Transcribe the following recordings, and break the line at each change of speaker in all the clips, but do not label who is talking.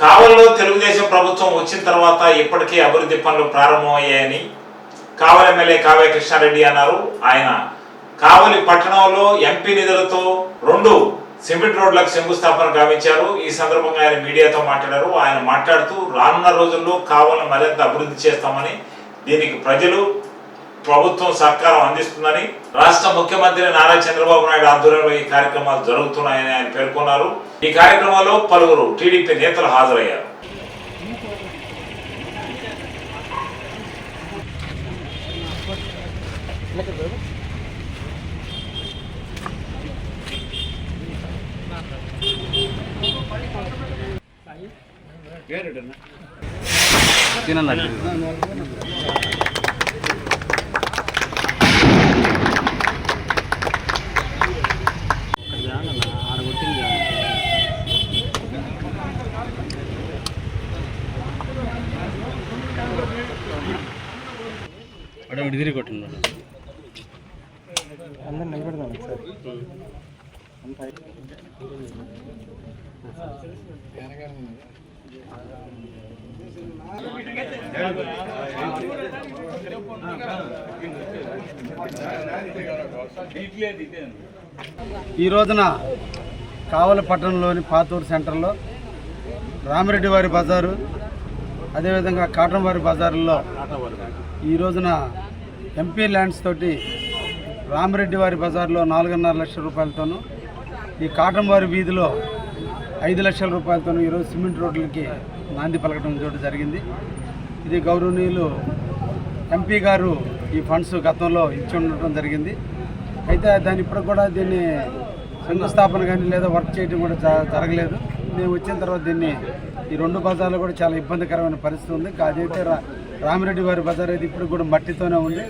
కావలిలో తెలుగుదేశం ప్రభుత్వం వచ్చిన తర్వాత ఇప్పటికే అభివృద్ధి పనులు ప్రారంభమయ్యాయని కావలి ఎమ్మెల్యే కావ్య కృష్ణారెడ్డి అన్నారు. ఆయన కావలి పట్టణంలో ఎంపీ నిధులతో రెండు సిమెంట్ రోడ్లకు శంకుస్థాపన గావించారు. ఈ సందర్భంగా ఆయన మీడియాతో మాట్లాడారు. ఆయన మాట్లాడుతూ రానున్న రోజుల్లో కావలిని మరింత అభివృద్ధి చేస్తామని దీనికి ప్రజలు ప్రభుత్వం సహకారం అందిస్తుందని రాష్ట్ర ముఖ్యమంత్రి నారా చంద్రబాబు నాయుడు ఆధ్వర్యంలో ఈ కార్యక్రమాలు జరుగుతున్నాయని ఆయన పేర్కొన్నారు. ఈ కార్యక్రమంలో పలువురు టీడీపీ నేతలు హాజరయ్యారు.
తినండి. ఒకటి తిరిగి
అందరు నిలబెడదాం ఒకసారి.
ఈ రోజున కావలి పట్టణంలోని పాతూరు సెంటర్లో రామిరెడ్డి వారి బజారు అదేవిధంగా కాటన్ వారి బజారులో ఈ రోజున ఎంపీ ల్యాండ్స్ తోటి రామరెడ్డి వారి బజార్లో నాలుగున్నర లక్షల రూపాయలతోనూ ఈ కాటంవారి వీధిలో ఐదు లక్షల రూపాయలతోనూ ఈరోజు సిమెంట్ రోడ్లకి నాంది పలకడం చోటు జరిగింది. ఇది గౌరవనీయులు ఎంపీ గారు ఈ ఫండ్స్ గతంలో ఇచ్చి ఉండటం జరిగింది. అయితే దాని ఇప్పుడు కూడా దీన్ని శంకుస్థాపన కానీ లేదా వర్క్ చేయడం కూడా జరగలేదు. మేము వచ్చిన తర్వాత దీన్ని ఈ రెండు బజార్లు కూడా చాలా ఇబ్బందికరమైన పరిస్థితి ఉంది. అదైతే రా రామిరెడ్డి వారి బజార్ అయితే ఇప్పుడు కూడా మట్టితోనే ఉంది.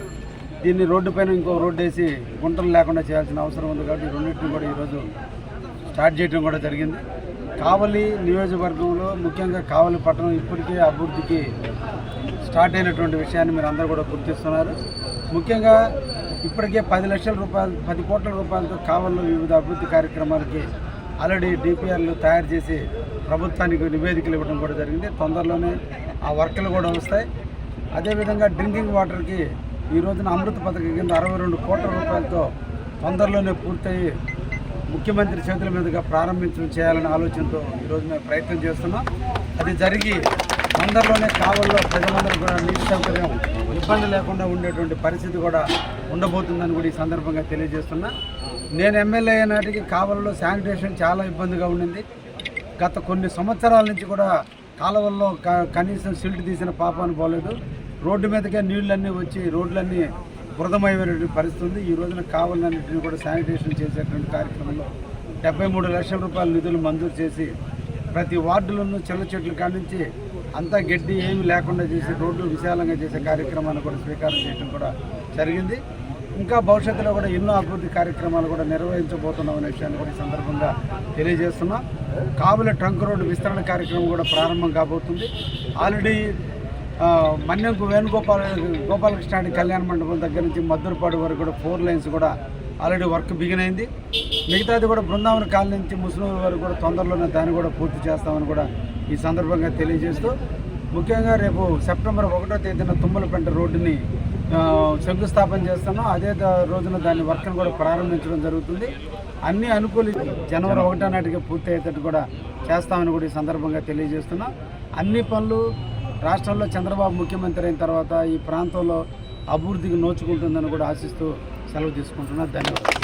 దీన్ని రోడ్డు పైన ఇంకో రోడ్డు వేసి గుంటలు లేకుండా చేయాల్సిన అవసరం ఉంది కాబట్టి ఈ రెండింటిని కూడా ఈరోజు స్టార్ట్ చేయడం కూడా జరిగింది. కావలి నియోజకవర్గంలో ముఖ్యంగా కావలి పట్టణం ఇప్పటికే అభివృద్ధికి స్టార్ట్ అయినటువంటి విషయాన్ని మీరు అందరూ కూడా గుర్తిస్తున్నారు. ముఖ్యంగా ఇప్పటికే పది లక్షల రూపాయలు పది కోట్ల రూపాయలతో కావల్లో వివిధ అభివృద్ధి కార్యక్రమాలకి ఆల్రెడీ డిపిఆర్లు తయారు చేసి ప్రభుత్వానికి నివేదికలు ఇవ్వడం కూడా జరిగింది. తొందరలోనే ఆ వర్కులు కూడా వస్తాయి. అదేవిధంగా డ్రింకింగ్ వాటర్కి ఈ రోజున అమృత పథకం కింద అరవై రెండు కోట్ల రూపాయలతో తొందరలోనే పూర్తయి ముఖ్యమంత్రి చేతుల మీదుగా ప్రారంభించడం చేయాలనే ఆలోచనతో ఈరోజు మేము ప్రయత్నం చేస్తున్నాం. అది జరిగి తొందరలోనే కావల్లో ప్రజలందరూ కూడా నీటి సౌకర్యం ఇబ్బంది లేకుండా ఉండేటువంటి పరిస్థితి కూడా ఉండబోతుందని కూడా ఈ సందర్భంగా తెలియజేస్తున్నా. నేను ఎమ్మెల్యే నాటికి కావలలో శానిటేషన్ చాలా ఇబ్బందిగా ఉండింది. గత కొన్ని సంవత్సరాల నుంచి కూడా కాలువల్లో క- కనీసం సిల్ట్ తీసిన పాపాన్ని పోలేదు. రోడ్డు మీదకే నీళ్ళన్నీ వచ్చి రోడ్లన్నీ బురదమయ్యేటువంటి పరిస్థితి ఉంది. ఈ రోజున కావాలన్నింటినీ కూడా శానిటేషన్ చేసేటువంటి కార్యక్రమంలో డెబ్బై మూడు లక్షల రూపాయల నిధులు మంజూరు చేసి ప్రతి వార్డులను చిల్ల చెట్లు కాడి అంతా గడ్డి ఏమీ లేకుండా చేసి రోడ్లు విశాలంగా చేసే కార్యక్రమాన్ని కూడా స్వీకారం చేయడం కూడా జరిగింది. ఇంకా భవిష్యత్తులో కూడా ఎన్నో అభివృద్ధి కార్యక్రమాలు కూడా నిర్వహించబోతున్నాం అనే విషయాన్ని కూడా ఈ సందర్భంగా తెలియజేస్తున్నాం. కావుల ట్రంక్ రోడ్డు విస్తరణ కార్యక్రమం కూడా ప్రారంభం కాబోతుంది. ఆల్రెడీ మన్యం మన్యంకు వేణుగోపాల గోపాలకృష్ణ కళ్యాణ మండపం దగ్గర నుంచి మద్దూరుపాడు వరకు కూడా ఫోర్ లైన్స్ కూడా ఆల్రెడీ వర్క్ బిగిన్ అయింది. మిగతాది కూడా బృందావన కాలనీ నుంచి ముస్లింల వరకు కూడా తొందరలోనే దాన్ని కూడా పూర్తి చేస్తామని కూడా ఈ సందర్భంగా తెలియజేస్తూ ముఖ్యంగా రేపు సెప్టెంబర్ ఒకటో తేదీన తుమ్మలపెంట రోడ్డుని శంకుస్థాపన చేస్తున్నాం అదే రోజున దాని వర్క్ను కూడా ప్రారంభించడం జరుగుతుంది. అన్ని అనుకూలి జనవరి ఒకటో నాటికి పూర్తి అయ్యేటట్టు కూడా చేస్తామని కూడా ఈ సందర్భంగా తెలియజేస్తున్నాం. అన్ని పనులు రాష్ట్రంలో చంద్రబాబు ముఖ్యమంత్రి అయిన తర్వాత ఈ ప్రాంతంలో అభివృద్ధికి నోచుకుంటుందని కూడా ఆశిస్తూ సెలవు తీసుకుంటున్నా. ధన్యవాదాలు.